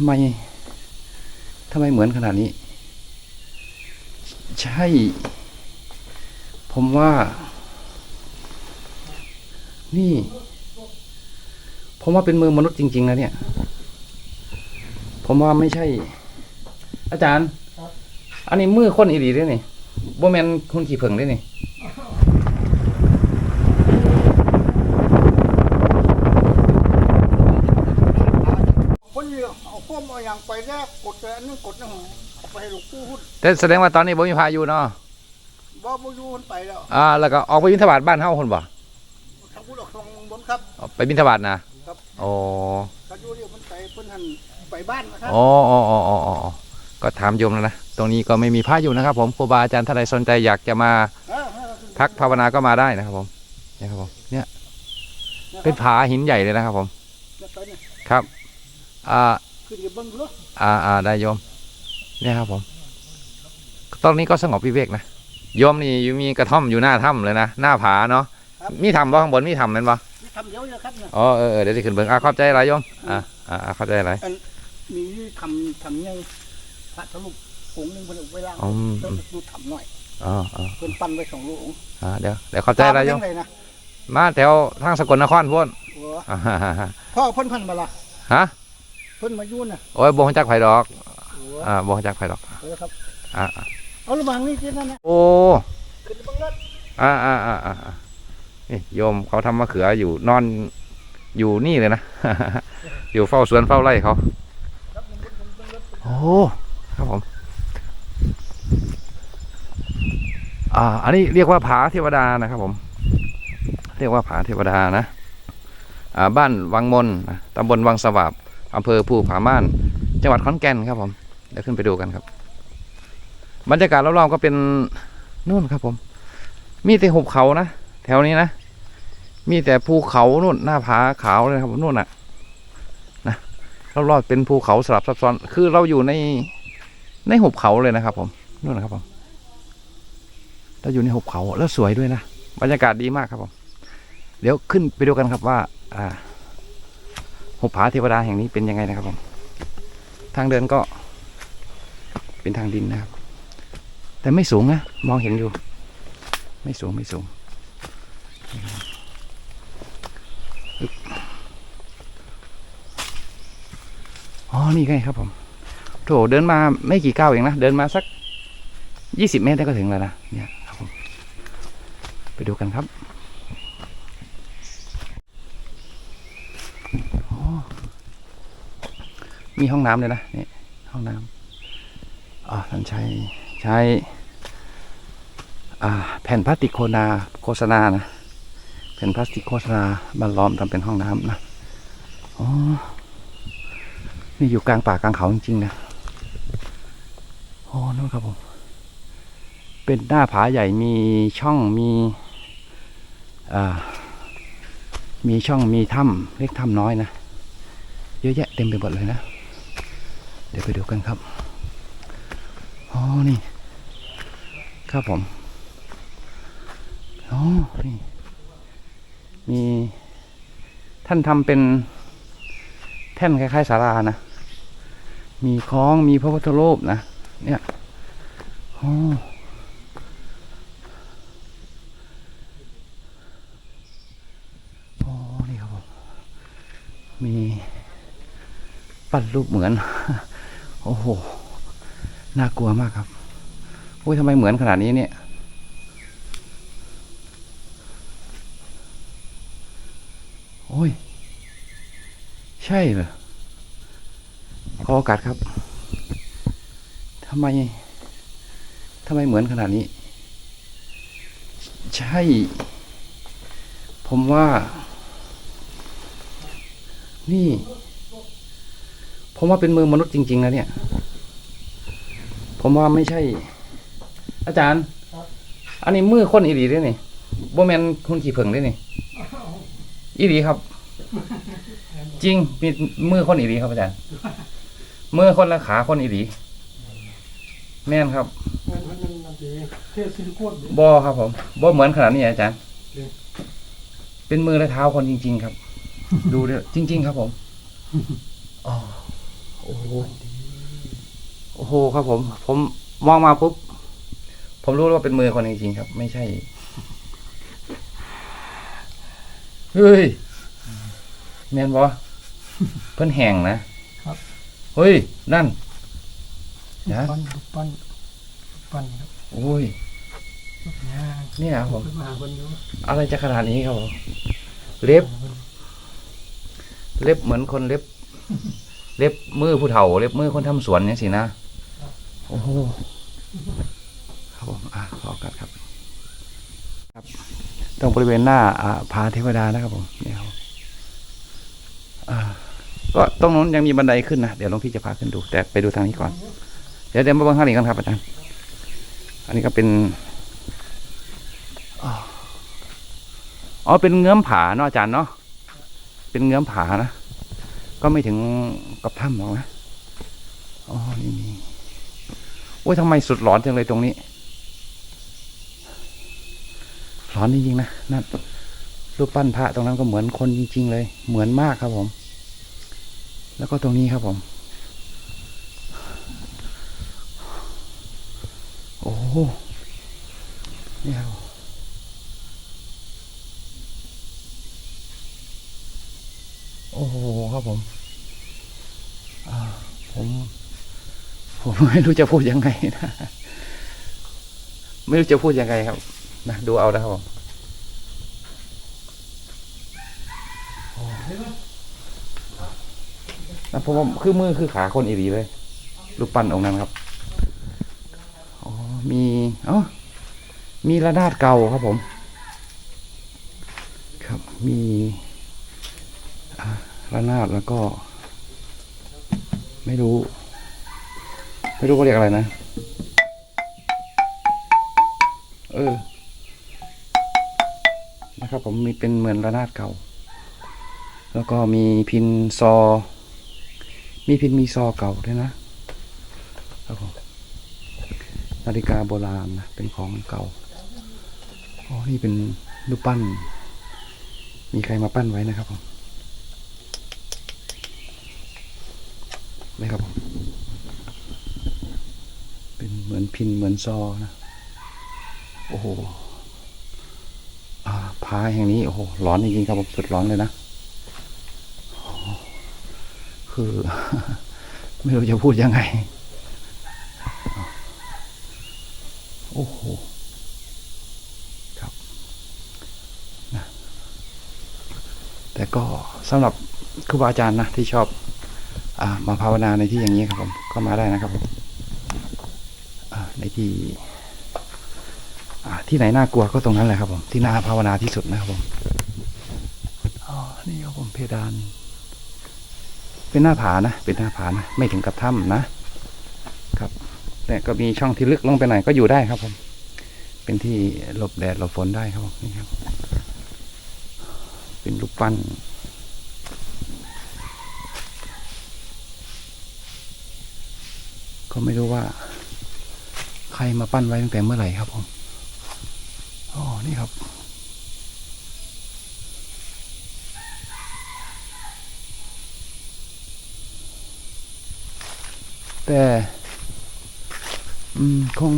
ำไมทำไมเหมือนขนาดนี้ ใช่ ผมว่า นี่ ผมว่าเป็นมือมนุษย์จริง ๆ นะเนี่ย ผมว่าไม่ใช่ อาจารย์ อันนี้มือคนอีหลีด้วยนี่บ่แมนคนขี่เผิงด้วยนี่ คนเดียวเอาข้อมเอาอย่างไป แรกกดแต่อันนึงกดนะหเอาไปให้หลวงปู่หุ้นแต่แสดงว่าตอนนี้บ่มีพายุเนาะบ่บ่อยู่คนไปแล้วอ่าแล้วก็ออกไปบินทบาทบ้านเฮาคนบ่ทางพุทธออกทางบนครับออกไปบินทบาทนะครับโอ้ก็อยู่เดียวมันไปเพิ่นหันไปบ้านนะครับอ๋ออ๋ออ๋ออ๋ออ๋อก็ถามโยมแล้วนะตรงนี้ก็ไม่มีพระอยู่นะครับ ผมครูบาอาจารย์ท่านใดสนใจอยากจะมาเออเออพักภาวนาก็มาได้นะครับผมเนี่ยครับผมเนี่ยเป็นผาหินใหญ่เลยนะครับผมเนี่ยไปเนี่ยครับอ่า ขึ้นกับเบิ่งดูอ่าอ่าได้โยม เนี่ยครับผม ตอนนี้ก็สงบวิเวกนะโยมนี่อยู่มีกระท่อมอยู่หน้าถ้ำเลยนะ หน้าผาเนาะ มีถ้ำบ่ข้างบนมีถ้ำนั่นบ่นี่ทำเยอะเลยครับเนี่ยอ๋อเออเออเดี๋ยวจะขึ้นเบิ่งอ่าเข้าใจอะไรโยมอ่าอ่าอ่าเข้าใจอะไรมีทำทำยังพระทะลุองค์หนึงเพิ่นเอาไว้ล่างอืมแล้วดูทำหน่อยอ๋ออ๋อเพิ่นปั้นไว้สองลูกองค์อ่าเดี๋ยวเดี๋ยวเข้าใจอะไรโยมตามเลยนะมาแถวทางสกลนครพ่นโอ้อ่าฮ่าฮ่าฮ่าพ่อเพิ่นพันมาละฮะ เพิ่นมายุ่นน่ะโอ้ยบ่งจักไผดอก โอ้อ่าบ่งจักไผดอกเออครับอ่าอ่าเอาระวังนี่ที่นั่นนะโอ้ ขึ้นไปเบังรถอ่าอ่าอ่าอ่าอ่านี่โยมเขาทำมะเขืออยู่นอนอยู่นี่เลยนะ อยู่เฝ้าสวนเฝ้าไร่เขาครับมันขึ้นเบิ่งรถโอ้ครับผม อ่า อันนี้เรียกว่าผาเทวดานะครับผม เรียกว่าผาเทวดานะ อ่า บ้านวังมนนะตำบลวังสวาบ อำเภอภูผาม่าน จังหวัดขอนแก่นครับผมเดี๋ยวขึ้นไปดูกันครับ บรรยากาศรอบๆก็เป็นนู่นครับผม มีแต่หุบเขานะแถวนี้นะ มีแต่ภูเขานู่นหน้าผาขาวเลยครับนู่นน่ะนะรอบๆเป็นภูเขาสลับซับซ้อน คือเราอยู่ในในหุบเขาเลยนะครับ ผมนู่นนะครับผมเราอยู่ในหุบเขาแล้วสวยด้วยนะบรรยากาศดีมากครับผม เดี๋ยวขึ้นไปดูกันครับว่า อ่า หุบผาเทวดาแห่งนี้เป็นยังไงนะครับผม ทางเดินก็เป็นทางดินนะครับ แต่ไม่สูงนะ มองเห็นอยู่ ไม่สูงไม่สูง อ๋อ นี่ไงครับผม โถเดินมาไม่กี่ก้าวเองนะ เดินมาสักยี่สิบเมตรได้ก็ถึงแล้วนะ เนี่ยครับผม ไปดูกันครับอ๋อ มีห้องน้ำเลยนะนี่ห้องน้ำอ่าท่านใช้ใช้แผ่นพลาสติกโคนาโฆษณานะแผ่นพลาสติกโฆษณาบรรล้อมทำเป็นห้องน้ำนะอ๋อนี่อยู่กลางป่ากลางเขาจริงๆนะโอ้นู่นครับผมเป็นหน้าผาใหญ่มีช่องมีอ่ามีช่องมีถ้ำเล็กถ้ำน้อยนะ เยอะแยะเต็มไปหมดเลยนะ เดี๋ยวไปดูกันครับ อ๋อ นี่ ครับผม อ๋อ นี่ มี ท่านทำเป็นแท่นคล้ายๆศาลานะ มีคล้อง มีพระพุทธรูปนะ เนี่ย อ๋ออ๋อนี่ครับผมมีปั้นรูปเหมือน โอ้โห น่ากลัวมากครับโอ้ยทำไมเหมือนขนาดนี้เนี่ย โอ้ย ใช่เหรอขอโอกาสครับทำไมทำไมเหมือนขนาดนี้ ใช่ ผมว่า นี่ ผมว่าเป็นมือมนุษย์จริง ๆ นะเนี่ย ผมว่าไม่ใช่ อาจารย์อันนี้มือคนอีหลีด้วยนี่บ่แมนคนขี่เผิงด้วยนี่อีหลีครับ จริงมีมือคนอีหลีครับอาจารย์มือคนละขาคนอีหลีแม่นครับมันมันมันสิเทซิลิโคนบอครับผมบอเหมือนขนาดนี้อาจารย์จริงเป็นมือและเท้าคนจริง ๆ ครับ ดูด้วยจริง ๆ ครับผมอ๋อ โอ้โหโอ้โหครับผม ผมมองมาปุ๊บ ผมรู้ว่าเป็นมือคนจริงๆครับ ไม่ใช่ เฮ้ยแมนบอเพิ่นแห้งนะครับ เฮ้ย นั่นนะปั้นปั้นปั้นครับโอ้ยย่างเนี่ยครับผมขึ้นมาคนอยู่อะไรจะขนาดนี้ครับผมเล็บ เล็บเหมือนคนเล็บ เล็บมือผู้เฒ่า เล็บมือคนทำสวนอย่างสินะโอ้โหครับผมอะขอกันครับ ครับตรงบริเวณหน้าอ่าผาเทวดานะครับผมเนี่ยครับอ่าก็ตรงนู้นยังมีบันไดขึ้นนะเดี๋ยวหลวงพี่จะพาขึ้นดู แต่ไปดูทางนี้ก่อน เดี๋ยวเดี๋ยวมาเบิ่งข้างนี้กันครับอาจารย์อันนี้ก็เป็นอ๋อเป็นเงื้อมผาเนาะอาจารย์เนาะเป็นเงื้อมผานะ ก็ไม่ถึงกับถ้ำหรอกนะอ๋อนี่มีโอ้ยทำไมสุดหลอนจังเลยตรงนี้ หลอนจริงๆนะนั่นรูปปั้นพระตรงนั้นก็เหมือนคนจริง ๆ เลย เหมือนมากครับผม แล้วก็ตรงนี้ครับผม โอ้โหนี่ครับ โอ้โห ครับผมผมผมไม่รู้จะพูดยังไงนะไม่รู้จะพูดยังไงครับนะดูเอานะครับผมนะผมว่าคือมือคือขาคนอีรีเลยรูปปั้นองค์นั้นครับอ๋อมีอ๋อมีระนาดเก่าครับผม ครับมี ระนาดแล้วก็ ไม่รู้ ไม่รู้เขาเรียกอะไรนะ เออ นะครับผมมีเป็นเหมือนระนาดเก่า แล้วก็มีพินซอ มีพินมีซอเก่าด้วยนะครับผมนาฬิกาโบราณนะเป็นของเก่าอ๋อนี่เป็นรูปปั้น มีใครมาปั้นไว้นะครับผม นะครับผมเป็นเหมือนพินเหมือนซอนะโอ้โหพาแห่งนี้โอ้โหร้อนจริงๆครับผมสุดร้อนเลยนะคือ ไม่รู้จะพูดยังไง โอ้โหครับนะแต่ก็สำหรับครูบาอาจารย์นะที่ชอบ มาภาวนาในที่อย่างนี้ครับผมก็มาได้นะครับผมในที่ที่ไหนน่ากลัวก็ตรงนั้นแหละครับผมที่น่าภาวนาที่สุดนะครับผมอ๋อนี่ครับผมเพดาน เป็นหน้าผานะเป็นหน้าผานะไม่ถึงกับถ้ำนะ ครับแต่ก็มีช่องที่ลึกลงไปหน่อยก็อยู่ได้ครับผม เป็นที่หลบแดดหลบฝนได้ครับผมนี่ครับ เป็นรูปปั้น ก็ไม่รู้ว่า ใครมาปั้นไว้ตั้งแต่เมื่อไหร่ครับผมอ๋อนี่ครับ แต่อืมคง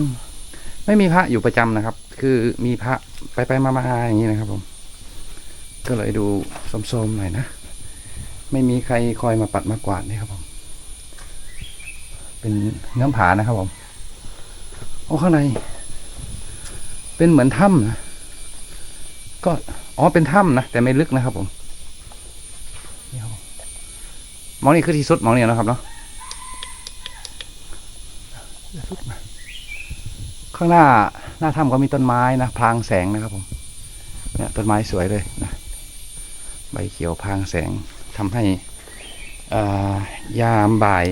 ไม่มีพระอยู่ประจำนะครับ คือมีพระไปไปมามาอย่างนี้นะครับผม ก็เลยดูโสมๆหน่อยนะ ไม่มีใครคอยมาปัดมากวาดนี่ครับผม เป็นเงื้อผานะครับผมโอ้ข้างใน เป็นเหมือนถ้ำนะก็อ๋อเป็นถ้ำนะแต่ไม่ลึกนะครับผมมองนี่คือที่สุดมองนี่นะครับเนาะที่สุดนะข้างหน้าหน้าถ้ำก็มีต้นไม้นะพรางแสงนะครับผมเนี่ยต้นไม้สวยเลยนะใบเขียวพรางแสงทำให้อ่ายามบ่าย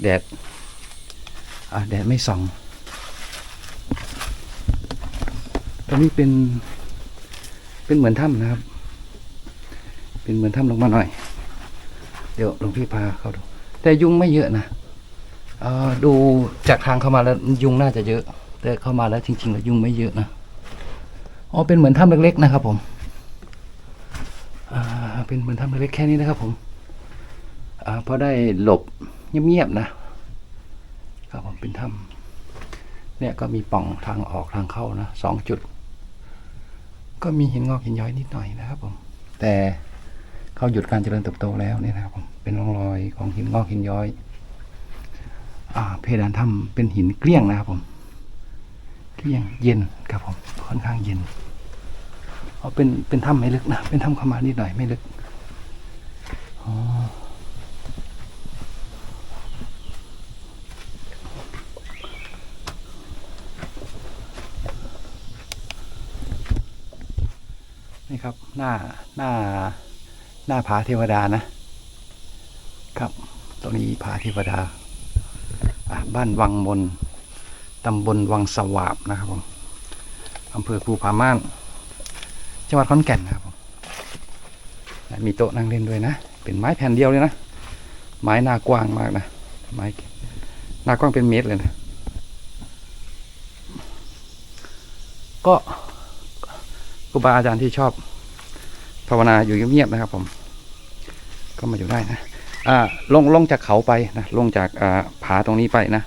แดดอ่าแดดไม่ส่องตรงนี้เป็น เป็นเหมือนถ้ำนะครับ เป็นเหมือนถ้ำลงมาหน่อย เดี๋ยวหลวงพี่พาเข้าดู แต่ยุงไม่เยอะนะอ่อดูจากทางเข้ามาแล้วยุงน่าจะเยอะ แต่เข้ามาแล้วจริงๆแล้วยุงไม่เยอะนะ อ๋อ เป็นเหมือนถ้ำเล็กๆนะครับผมอ่าเป็นเหมือนถ้ำเล็กๆแค่นี้นะครับผมอ่าพอได้หลบ เงียบๆนะครับผมเป็นถ้ำเนี่ยก็มีป่องทางออกทางเข้านะสองจุด ก็มีหินงอกหินย้อยนิดหน่อยนะครับผมแต่เขาหยุดการเจริญเติบโตแล้วเนี่ยนะครับผมเป็นร่องรอยของหินงอกหินย้อยอ่าเพดานถ้ำเป็นหินเกลี้ยงนะครับผมเกลี้ยงเย็นครับผมค่อนข้างเย็นเอาเป็นเป็นถ้ำไม่ลึกนะเป็นถ้ำเข้ามานิดหน่อยไม่ลึกอ๋อ หน้าหน้าหน้าผาเทวดานะ ครับ ตรงนี้ผาเทวดา บ้านวังมนตำบลวังสวาบนะครับผมอำเภอภูผาม่าน จังหวัดขอนแก่นนะครับผมมีโต๊ะนั่งเล่นด้วยนะ เป็นไม้แผ่นเดียวเลยนะ ไม้หน้ากว้างมากนะ ไม้หน้ากว้างเป็นเมตรเลยนะ ก็ครูบาอาจารย์ที่ชอบ ภาวนาอยู่เงียบๆนะครับ ผม ก็มาอยู่ได้นะอ่าลงลงจากเขาไปนะลงจากอ่าผาตรงนี้ไปนะ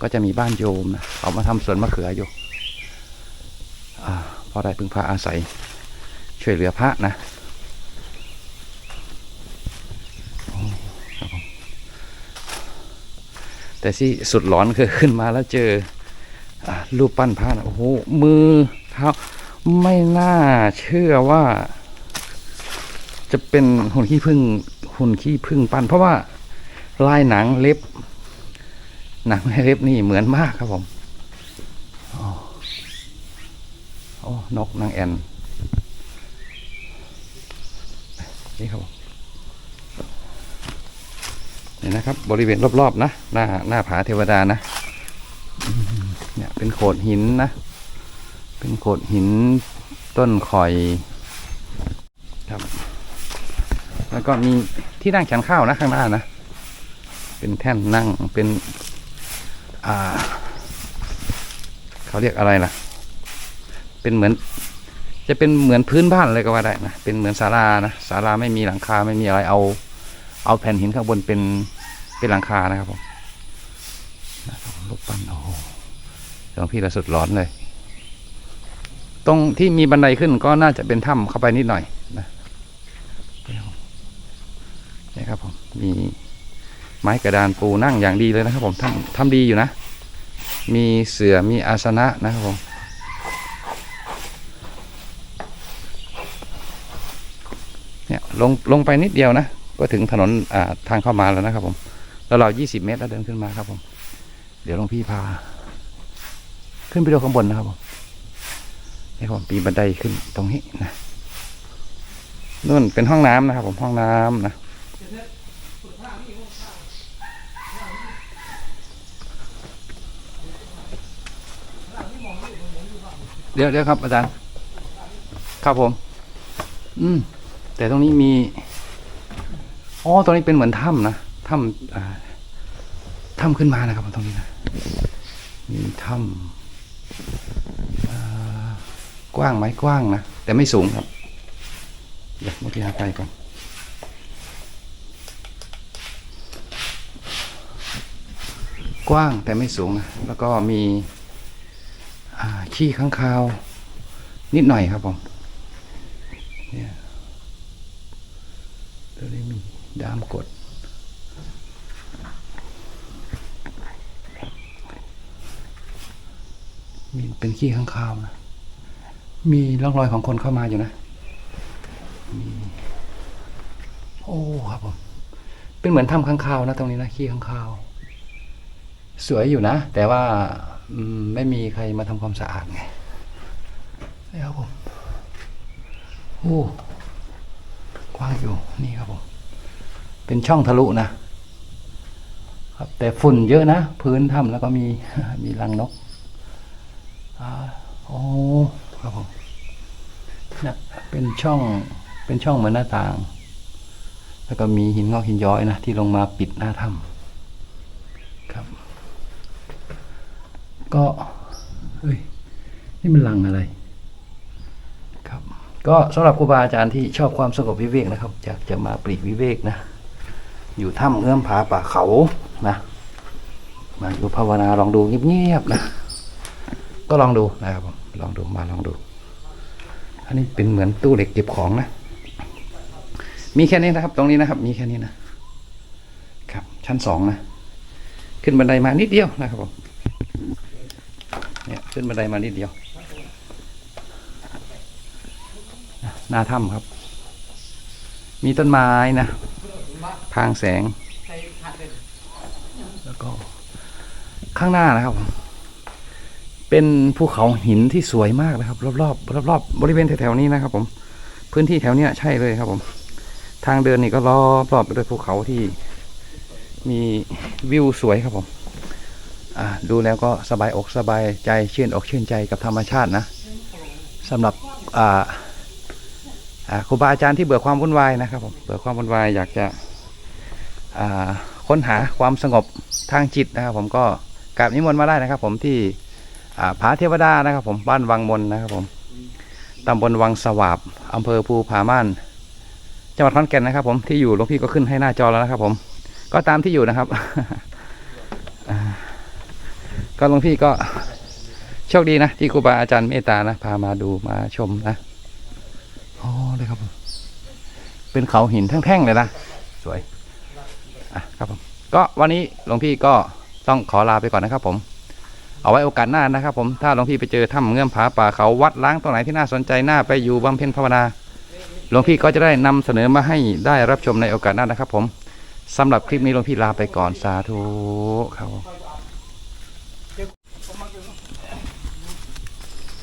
ก็จะมีบ้านโยมนะเขามาทำสวนมะเขืออยู่อ่าพอได้พึ่งพาอาศัย ช่วยเหลือพระนะแต่ที่สุดหลอนคือขึ้นมาแล้วเจออรูปปั้นพระนะโอ้โหมือเท้าไม่น่าเชื่อว่า จะเป็นหุ่นขี้ผึ้งหุ่นขี้ผึ้งปั้น เพราะว่าลายหนังเล็บ หนังเล็บนี่เหมือนมากครับผมอ๋อโอ้นกนางแอ่นนี่ครับผมนี่ยนะครับ บริเวณรอบๆนะหน้าหน้าผาเทวดานะเนี่ยเป็นโขดหินนะ เป็นโขดหินต้นข่อยครับ แล้วก็มีที่นั่งฉันข้าวนะข้างหน้านะ เป็นแท่นนั่งเป็น อ่า เขาเรียกอะไรล่ะ เป็นเหมือน จะเป็นเหมือนพื้นบ้านเลยก็ว่าได้นะ เป็นเหมือนศาลานะศาลาไม่มีหลังคาไม่มีอะไรเอา เอาแผ่นหินข้างบนเป็นเป็นหลังคานะครับผมรูปปั้นโอ้โหหลวงพี่ละสุดร้อนเลย ตรงที่มีบันไดขึ้นก็น่าจะเป็นถ้ำเข้าไปนิดหน่อย นะครับผมมีไม้กระดานปูนั่งอย่างดีเลยนะครับผมทำทำดีอยู่นะ มีเสือมีอาสนะนะครับผมเนี่ยลงลงไปนิดเดียวนะ ก็ถึงถนนอ่าทางเข้ามาแล้วนะครับผมแล้วเรา 20 เมตรแล้วเดินขึ้นมาครับผม เดี๋ยวหลวงพี่พา ขึ้นไปดูข้างบนนะครับผมนี่ครับผมปีนบันไดขึ้นตรงนี้นะนู่นเป็นห้องน้ำนะครับผมห้องน้ำนะ เดี๋ยวเดี๋ยวครับอาจารย์ ครับผม อืม แต่ตรงนี้มี อ๋อ ตรงนี้เป็นเหมือนถ้ำนะ ถ้ำถ้ำขึ้นมานะครับ ตรงนี้นะ มีถ้ำกว้างไหมกว้างนะ แต่ไม่สูงครับ เดี๋ยวเมื่อกี้หาไปก่อนกว้างแต่ไม่สูงนะ แล้วก็มี ขี้ข้างคาว นิดหน่อยครับผมเนี่ยตัวนี้มีดามกด มีเป็นขี้ข้างคาวนะ มีร่องรอยของคนเข้ามาอยู่นะมีโอ้ครับผมเป็นเหมือนถ้ำข้างคาวนะตรงนี้นะขี้ข้างคาว สวยอยู่นะ แต่ว่า ไม่มีใครมาทำความสะอาดไงนี่ครับผมโอ้กว้างอยู่นี่ครับผม เป็นช่องทะลุนะครับแต่ฝุ่นเยอะนะ พื้นถ้ำแล้วก็มีมีรังนกอ่าโอ้ครับผมนะเป็นช่องเป็นช่องเหมือนหน้าต่าง แล้วก็มีหินงอกหินย้อยนะที่ลงมาปิดหน้าถ้ำครับ ก็เฮ้ยนี่มันลังอะไรครับก็สำหรับครูบาอาจารย์ที่ชอบความสงบวิเวกนะครับอยากจะมาปลีกวิเวกนะ อยู่ถ้ำเอื้อมผาป่าเขานะ มาอยู่ภาวนาลองดูเงียบๆนะ ก็ลองดูนะครับผมลองดูมาลองดู อันนี้เป็นเหมือนตู้เหล็กเก็บของนะ มีแค่นี้นะครับ ตรงนี้นะครับ มีแค่นี้นะครับ ชั้นสองนะ ขึ้นบันไดมานิดเดียวนะครับผม เนี่ยขึ้นบันไดมานิดเดียว หน้าถ้ำครับ มีต้นไม้นะ พางแสง แล้วก็ข้างหน้านะครับ เป็นภูเขาหินที่สวยมากนะครับ รอบๆรอบๆบริเวณแถวๆนี้นะครับผม พื้นที่แถวเนี้ยใช่เลยครับผม ทางเดินนี่ก็รอบรอบไปด้วยภูเขาที่มีวิวสวยครับผม ดูแล้วก็สบายอกสบายใจชื่นอกชื่นใจกับธรรมชาตินะสำหรับครูบาอาจารย์ที่เบื่อความวุ่นวายนะครับผมเบื่อความวุ่นวายอยากจะค้นหาความสงบทางจิตนะครับ ผมก็กราบนิมนต์มาได้นะครับ ผมที่ผาเทวดานะครับ ผมบ้านวังมนนะครับผมตำบลวังสวาบอำเภอภูผาม่านจังหวัดขอนแก่นนะครับ ผมที่อยู่หลวงพี่ก็ขึ้นให้หน้าจอแล้วนะครับ ผมก็ตามที่อยู่นะครับ ก็หลวงพี่ก็โชคดีนะ ที่ครูบาอาจารย์เมตตานะ พามาดูมาชมนะโอ้เลยครับผมเป็นเขาหินแท่งๆเลยนะ สวย อะครับผม ก็วันนี้หลวงพี่ก็ต้องขอลาไปก่อนนะครับผม เอาไว้โอกาสหน้านะครับผม ถ้าหลวงพี่ไปเจอถ้ำเงื่อมผาป่าเขาวัดล้างตรงไหนที่น่าสนใจน่าไปอยู่บำเพ็ญภาวนา หลวงพี่ก็จะได้นำเสนอมาให้ได้รับชมในโอกาสหน้านะครับผมสำหรับคลิปนี้หลวงพี่ลาไปก่อนสาธุครับผม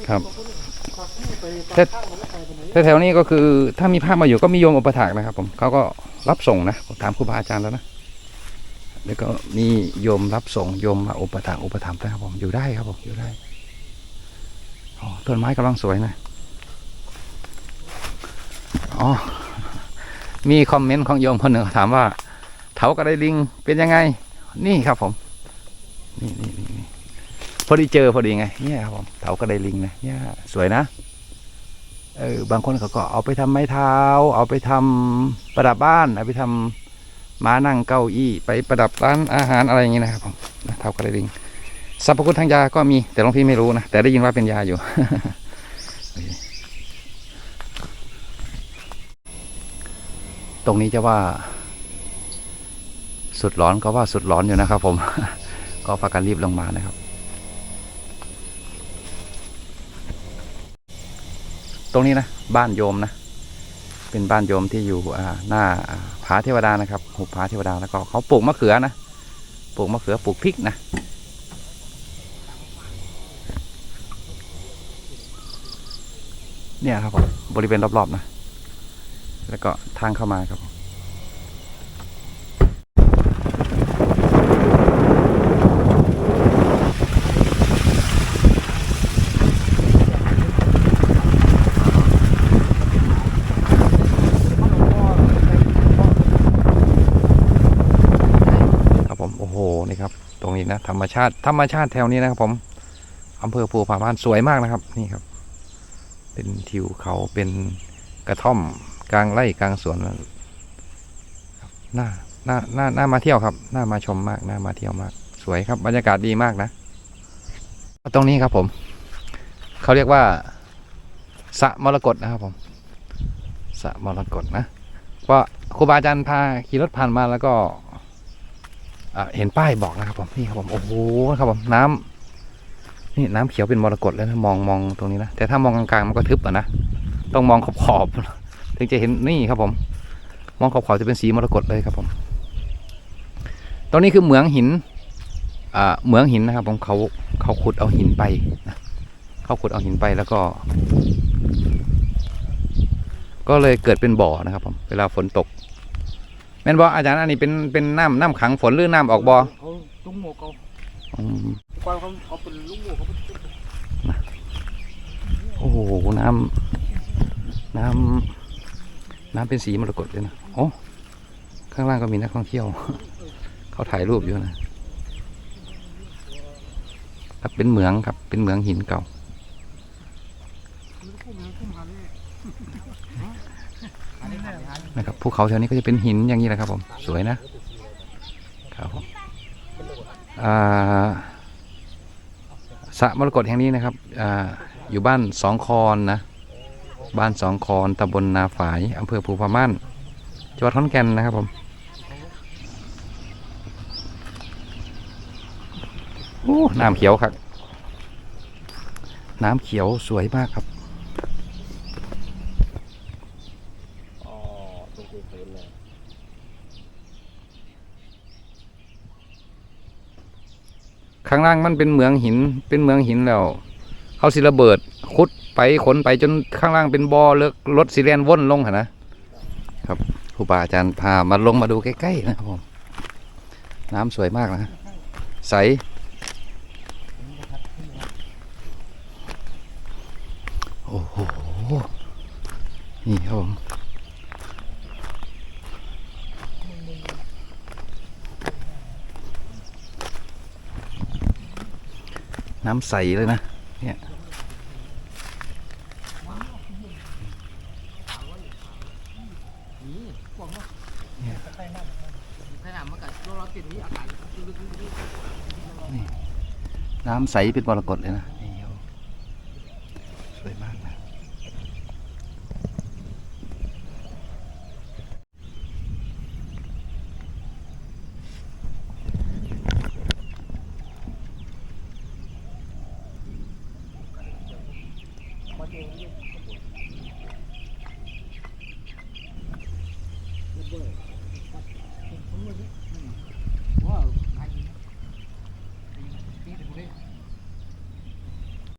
ครับแต่แถวนี้ก็คือถ้ามีพระมาอยู่ก็มีโยมอุปถากนะครับ ผมเขาก็รับส่งนะถามครูบาอาจารย์แล้วนะแล้วก็มีโยมรับส่งโยมมาอุปถากอุปถัมภ์นะครับผมอยู่ได้ครับผมอยู่ได้อ๋อต้นไม้กำลังสวยนะอ๋อมีคอมเมนต์ของโยมคนหนึ่งถามว่าเถากระไดลิงเป็นยังไง นี่ครับผม นี่นี่นี่ พอดีเจอพอดีไงเนี่ยครับผมเถากระไดลิงนะเนี่ยสวยนะเออบางคนเขาก็เอาไปทำไม้เท้า เอาไปทำประดับบ้านเอาไปทำม้านั่งเก้าอี้ไปประดับร้านอาหารอะไรอย่างงี้นะครับผมเถากระไดลิงสรรพคุณทางยาก็มีแต่หลวงพี่ไม่รู้นะ แต่ได้ยินว่าเป็นยาอยู่ ตรงนี้จะว่า สุดร้อนก็ว่าสุดร้อนอยู่นะครับผม ก็พากันรีบลงมานะครับ ตรงนี้นะ บ้านโยมนะ เป็นบ้านโยมที่อยู่หน้าผาเทวดานะครับหุบผาเทวดาแล้วก็เขาปลูกมะเขือนะปลูกมะเขือปลูกพริกนะเนี่ยครับผมบริเวณรอบๆนะ แล้วก็ทางเข้ามาครับผมครับผมโอ้โหนี่ครับ ตรง นี้นะธรรมชาติธรรมชาติแถวนี้นะครับผมอำเภอภูผาม่านสวยมากนะครับนี่ครับ เป็นทิวเขาเป็นกระท่อมกลางไร่กลางสวนครับน่าน่าน่าน่ามาเที่ยวครับน่ามาชมมากน่ามาเที่ยวมาก สวยครับบรรยากาศดีมากนะตรงนี้ครับผมเขาเรียกว่าสะมรกตนะครับผมสะมรกตนะว่าครูบาอาจารย์พาขี่รถผ่านมาแล้วก็ เห็นป้ายบอกนะครับผมนี่ครับผมโอ้โหครับผมน้ำนี่น้ำเขียวเป็นมรกตแล้วนะมองมองตรงนี้นะแต่ถ้ามองกลางๆมันก็ทึบอะนะต้องมองขอบขอบๆถึงจะเห็นนี่ครับผม มองขอบขอบจะเป็นสีมรกตเลยครับผม ตรงนี้คือเหมืองหินอ่าเหมืองหินนะครับผมเขาเขาขุดเอาหินไปนะเขาขุดเอาหินไปแล้วก็ ก็เลยเกิดเป็นบ่อนะครับผมเวลาฝนตก ม่นบ่อาจารย์อันนี้เป็นเป็นน้ำน้ำขังฝนหรือน้ำออกบ่อเขาลุงหมวกเขาอืมควายเขาเขาเป็นลุงหมวกเขาเป็นโอ้โหน้ำน้ำน้ำเป็นสีมรกตเลยนะโอ้ข้างล่างก็มีนักท่องเที่ยว เขาถ่ายรูปอยู่นะครับเป็นเหมืองครับเป็นเหมืองหินเก่า นะครับ ภูเขาแถวนี้ก็จะเป็นหินอย่างนี้แหละครับ ผมสวยนะครับผมสระมรกตแห่งนี้นะครับออยู่บ้านสองคอนนะบ้านสองคอนตำบลนาฝายอำเภอภูพาม่านจังหวัดขอนแก่นนะครับผมโอ้น้ำเขียวครับ น้ำเขียวสวยมากครับ อ๋อตรงคือพื้นเลย ข้างล่างมันเป็นเหมืองหิน เป็นเหมืองหินแล้วเขาสิระเบิดขุดไปขนไปจนข้างล่างเป็นบ่อเลิกรถสิเลียนว่นลงหนนะครับครูบาอาจารย์พามาลงมาดูใกล้ๆนะครับผม น้ำสวยมากนะ ใส โอ้โห นี่ครับผม น้ำใสเลยนะ เนี่ยน้ำใสเป็นมรกตเลยนะ